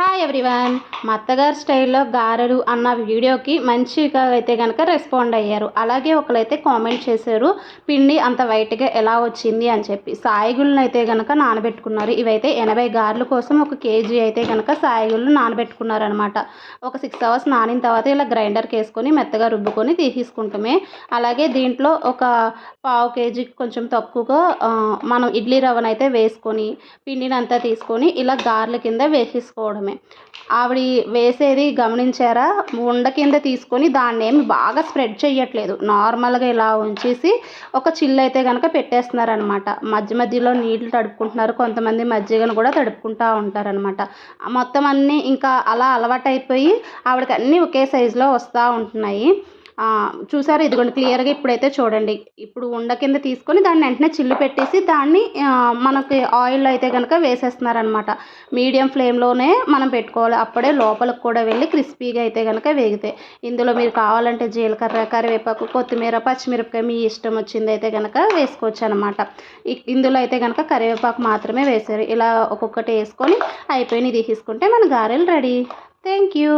Hi everyone మా అత్తగారి స్టైల్లో గారెలు అన్న వీడియోకి మంచిగా అయితే కనుక రెస్పాండ్ అయ్యారు. అలాగే ఒకరైతే కామెంట్ చేశారు పిండి అంత వైట్గా ఎలా వచ్చింది? అని చెప్పి. సాయిగుళ్ళని అయితే కనుక నానబెట్టుకున్నారు. ఇవైతే ఎనభై గారెల కోసం ఒక కేజీ అయితే కనుక సాయిగుళ్ళు నానబెట్టుకున్నారనమాట ఒక సిక్స్ అవర్స్ నానిన తర్వాత ఇలా గ్రైండర్కి వేసుకొని మెత్తగా రుబ్బుకొని తీసేసుకుంటామే. అలాగే దీంట్లో ఒక పావు కేజీ కొంచెం తక్కువగా మనం ఇడ్లీ రవ్వనైతే వేసుకొని పిండిని అంతా తీసుకొని ఇలా గారెల కింద వేసేసుకోవడమే. ఆవిడ వేసేది గమనించారా? ఉండ కింద తీసుకొని దాన్ని ఏమి బాగా స్ప్రెడ్ చేయట్లేదు నార్మల్గా ఇలా ఉంచేసి ఒక చిల్లు అయితే కనుక పెట్టేస్తున్నారనమాట మధ్య మధ్యలో నీళ్ళు తడుపుకుంటున్నారు. కొంతమంది మజ్జిగను కూడా తడుపుకుంటూ ఉంటారనమాట మొత్తం అన్నీ ఇంకా అలా అలవాటైపోయి ఆవిడకి అన్నీ ఒకే సైజులో వస్తూ ఉంటున్నాయి. చూసారు? ఇదిగోండి క్లియర్గా ఇప్పుడైతే చూడండి. ఇప్పుడు ఉండ కింద తీసుకొని దాన్ని వెంటనే చిల్లు పెట్టేసి దాన్ని మనకి ఆయిల్ అయితే కనుక వేసేస్తున్నారనమాట. మీడియం ఫ్లేమ్లోనే మనం పెట్టుకోవాలి. అప్పుడే లోపలికి కూడా వెళ్ళి క్రిస్పీగా అయితే కనుక వేగితే. ఇందులో మీరు కావాలంటే జీలకర్ర కరివేపాకు కొత్తిమీర పచ్చిమిరపకాయ మీ ఇష్టం వచ్చింది అయితే కనుక వేసుకోవచ్చు అనమాట ఇందులో అయితే కనుక కరివేపాకు మాత్రమే వేసారు ఇలా ఒక్కొక్కటి వేసుకొని అయిపోయినవి తీసుకుంటే మన గారెలు రెడీ. Thank you